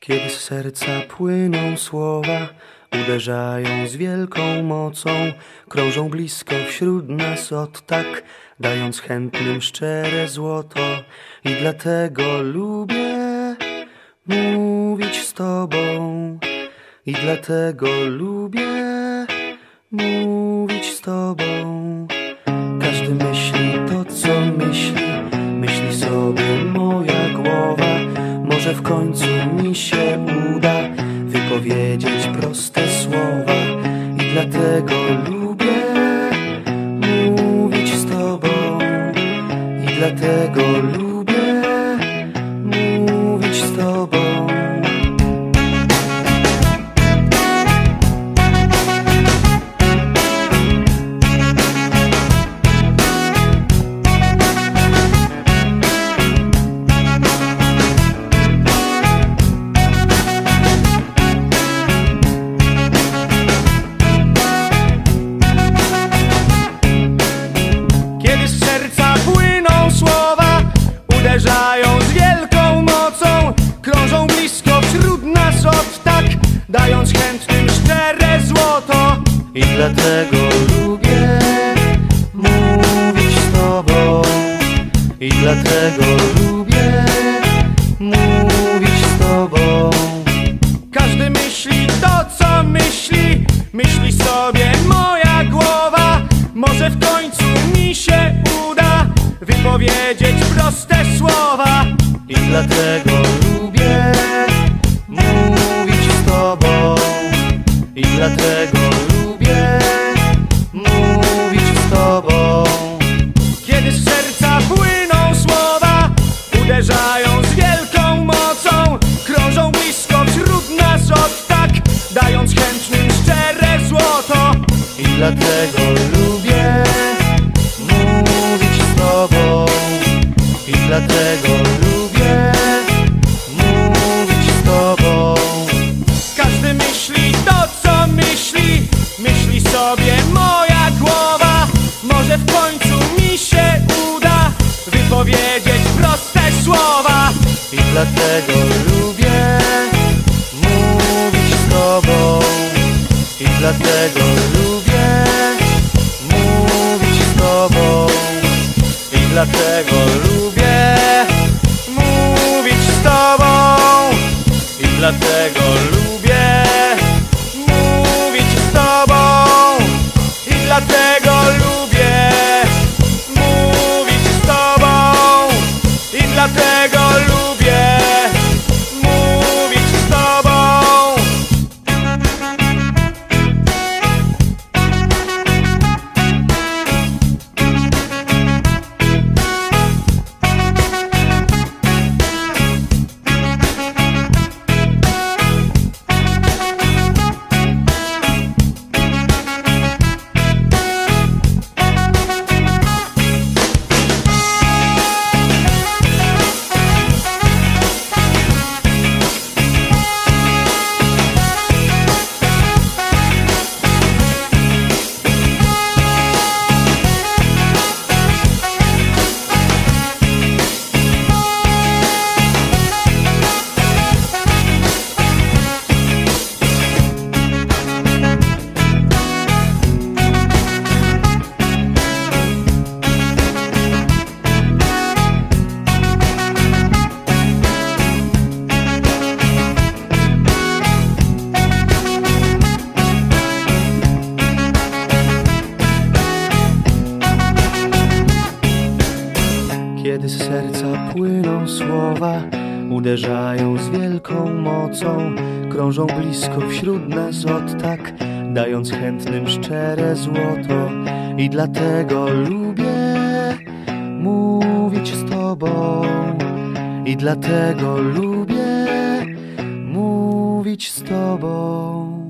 Kiedy z serca płyną słowa, uderzają z wielką mocą, krążą blisko wśród nas od tak, dając chętnym szczere złoto. I dlatego lubię mówić z Tobą, i dlatego lubię mi się uda wypowiedzieć proste słowa i dlatego lubię mówić z Tobą. I dlatego lubię dlatego lubię mówić z Tobą I dlatego lubię mówić z Tobą Każdy myśli to, co myśli, myśli sobie moja głowa. Może w końcu mi się uda wypowiedzieć proste słowa. I dlatego I dlatego lubię mówić z Tobą I dlatego lubię mówić z Tobą Każdy myśli to, co myśli, myśli sobie moja głowa. Może w końcu mi się uda wypowiedzieć proste słowa. I dlatego lubię mówić z Tobą I dlatego lubię dlatego lubię Mówić z tobą. I dlatego lubię Kiedy z serca płyną słowa, uderzają z wielką mocą, krążą blisko wśród nas od tak, dając chętnym szczere złoto. I dlatego lubię mówić z Tobą, i dlatego lubię mówić z Tobą.